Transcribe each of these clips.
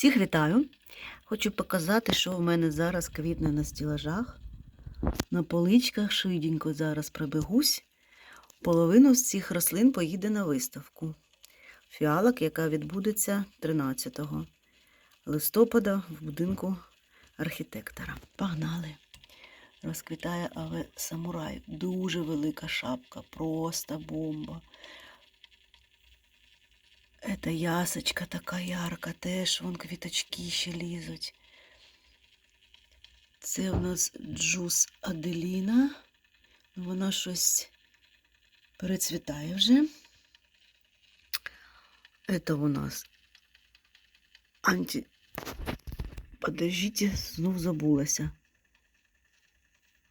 Всіх вітаю! Хочу показати, що в мене зараз квітне на стілажах. На поличках швиденько зараз пробегусь. Половину з цих рослин поїде на виставку. Фіалок, яка відбудеться 13 листопада в будинку архітектора. Погнали! Розквітає але самурай. Дуже велика шапка, просто бомба. Эта ясочка така ярка, теж вон квіточки ще лізуть. Це у нас джус Аделіна. Вона щось перецвітає вже. Это у нас анти... Подождите, знов забулася.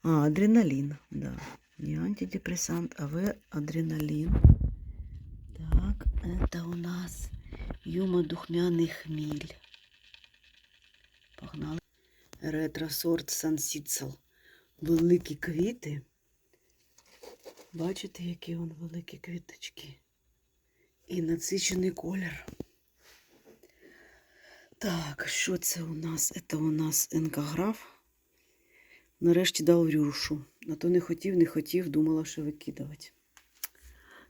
А, адреналін, да. Не антидепрессант, а ви адреналін. Это у нас юмо-духмяний хміль. Погнали. Ретро-сорт Сансіцел. Великі квіти. Бачите, які вон великі квіточки. І насичений колір. Так, що це у нас? Це у нас енкограф. Нарешті дав рюшу. А то не хотів, не хотів, думала, що викидувати.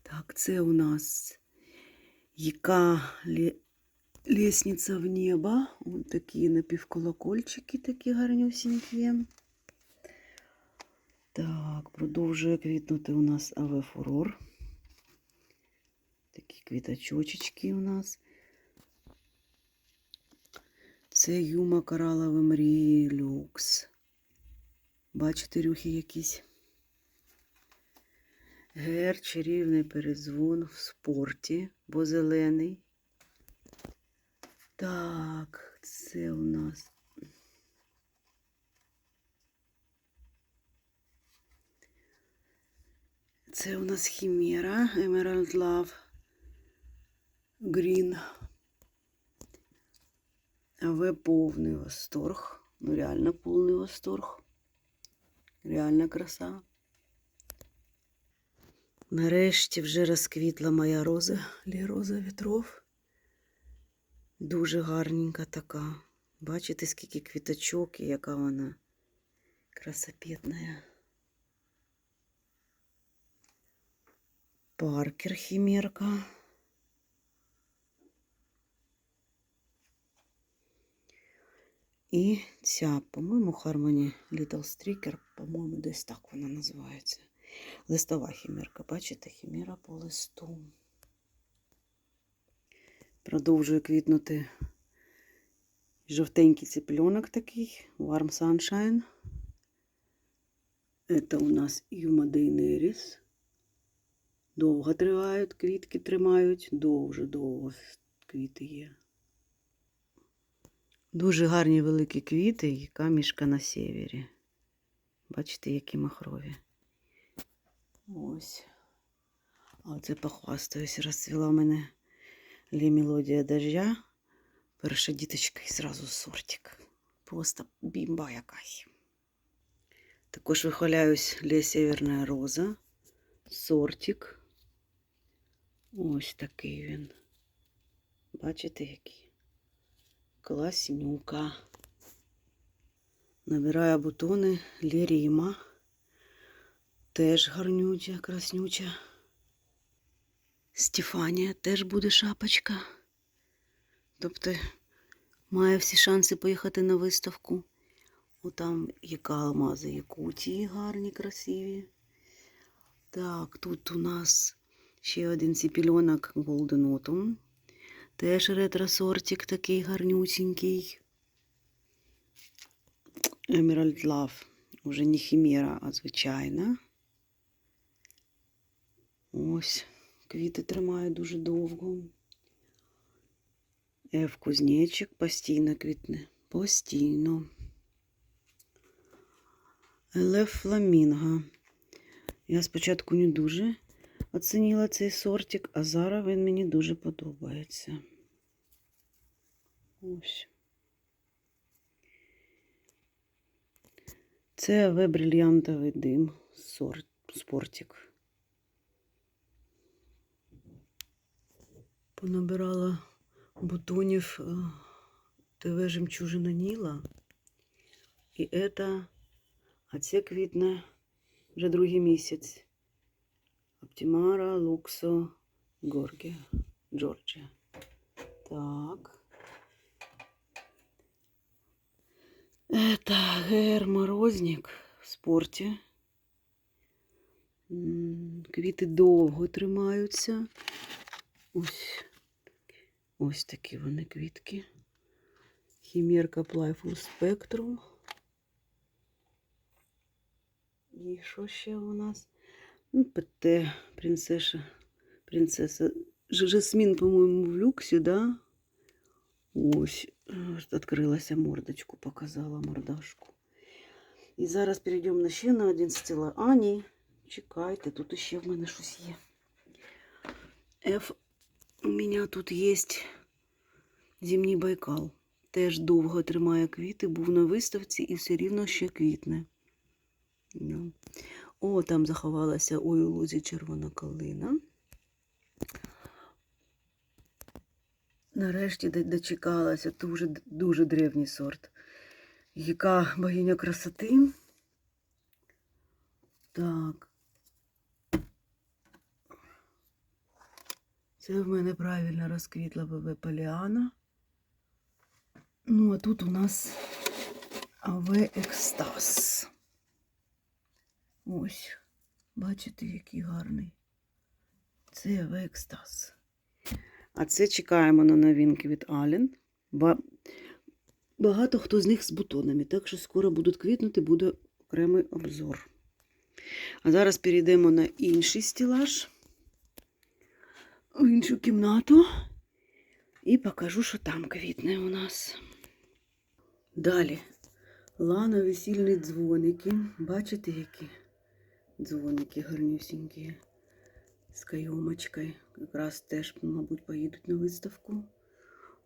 Так, це у нас яка лісниця в небо. Ось такі напівколокольчики, такі гарнюсінькі. Так, продовжує квітнути у нас авефурор. Такі квіточочечки у нас. Це Юма Коралове мрії люкс. Бачите, рюхи якісь. Гер, чарівний передзвон в спорті, бо зелений. Так, це у нас. Це у нас Хімера, Emerald Love Green. АВ повний восторг. Ну, реально повний восторг. Реально краса. Нарешті вже розквітла моя роза, ліроза вітров. Дуже гарненька така. Бачите, скільки квіточок і яка вона красопетная. Паркер хімерка. І ця, по-моєму, Harmony Little Streaker, по-моєму, десь так вона називається. Листова хімерка, бачите, хімера по листу. Продовжує квітнути жовтенький цепльонок такий, Warm Sunshine. Це у нас Юма Дейнеріс. Довго тривають, квітки тримають, довже-довго квіти є. Дуже гарні великі квіти і камішка на севері. Бачите, які махрові. Ось. Оце похвастаюсь, розцвіла в мене лі мелодія дождя. Перша діточка і зразу сортик. Просто бімба якась. Також вихваляюсь лє Северна роза. Сортик. Ось такий він. Бачите, який? Класнюка. Набираю бутони Ліріма. Теж гарнюча, краснюча. Стефанія теж буде шапочка. Тобто має всі шанси поїхати на виставку. Отам яка алмази Якутії гарні, красиві. Так, тут у нас ще один ціпільонок Golden Autumn. Теж ретро-сортик такий гарнюсінький. Emerald Love. Уже не хімера, а звичайна. Ось, квіти тримає дуже довго. Еф кузнечик постійно квітне. Постійно. Елеф фламінго. Я спочатку не дуже оцінила цей сортик, а зараз він мені дуже подобається. Ось. Це аве брильянтовий дим сорт, спортик. Понабирала бутонів е, ТВ жемчужина Ніла. І це, а це квітне вже другий місяць. Оптимара Луксо Горгія, Джорджія. Так. Это Гер Морозник в спорті. Квіти довго тримаються. Ось, ось такі вони квітки. Хімерка Playful Spectrum. І що ще у нас? Ну, ПТ, принцеса. Принцеса. Жасмін, по-моєму, в люксі, да? Ось, е, відкрилася мордочку, показала мордашку. І зараз перейдемо на ще на один стіла. А, ні, чекайте, тут ще в мене щось є. F, у мене тут є зимній байкал. Теж довго тримає квіти, був на виставці і все рівно ще квітне. Да. О, там заховалася ой у лузі червона калина. Нарешті дочекалася дуже, дуже древній сорт. Яка богиня красоти. Так. Це в мене правильно розквітла ББ Поліана. Ну, а тут у нас АВ Екстаз. Ось. Бачите, який гарний. Це АВ Екстаз. А це чекаємо на новинки від Ален. Ба... Багато хто з них з бутонами, так що скоро будуть квітнути, буде окремий обзор. А зараз перейдемо на інший стілаж, в іншу кімнату і покажу, що там квітне у нас. Далі лана весільні дзвоники. Бачите, які дзвоники гарнюсінькі з кайомочкою. Якраз теж, мабуть, поїдуть на виставку.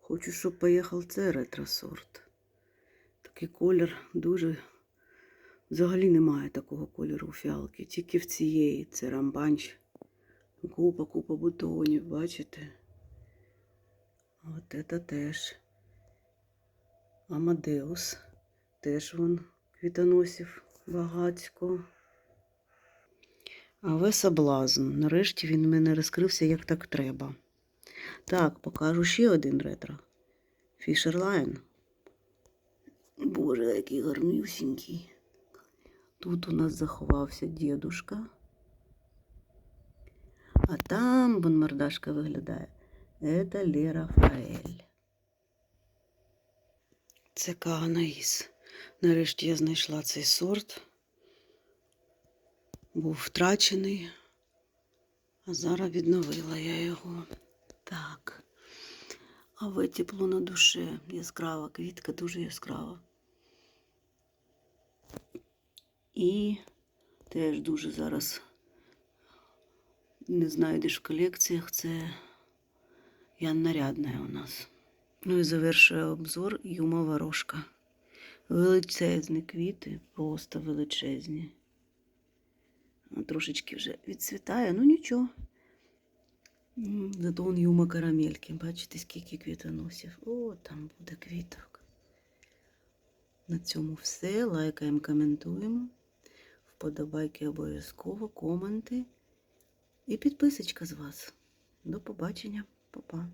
Хочу, щоб поїхав це ретро-сорт. Такий колір дуже. Взагалі немає такого кольору у фіалки. Тільки в цієї це рамбанч. Купа, купа бутонів, бачите? От це теж. Амадеус. Теж вон квітоносів багацько. Але соблазн. Нарешті він в мене розкрився як так треба. Так, покажу ще один ретро. Фішерлайн. Боже, який гарнюсінький. Тут у нас заховався дідушка. Там вон мордашка виглядає. Це Лера Фаель. Це Каанаїс. Нарешті я знайшла цей сорт. Був втрачений, а зараз відновила я його. Так. А ви тепло на душі. Яскрава квітка, дуже яскрава. І теж дуже зараз не знайдеш в колекціях. Це я нарядна у нас. Ну і завершує обзор Юма Ворожка. Величезні квіти, просто величезні. Трошечки вже відцвітає, ну нічого. Зато он юма карамельки. Бачите, скільки квітоносів. О, там буде квіток. На цьому все. Лайкаємо, коментуємо. Вподобайки обов'язково, коменти. І підписочка з вас. До побачення, Па-па.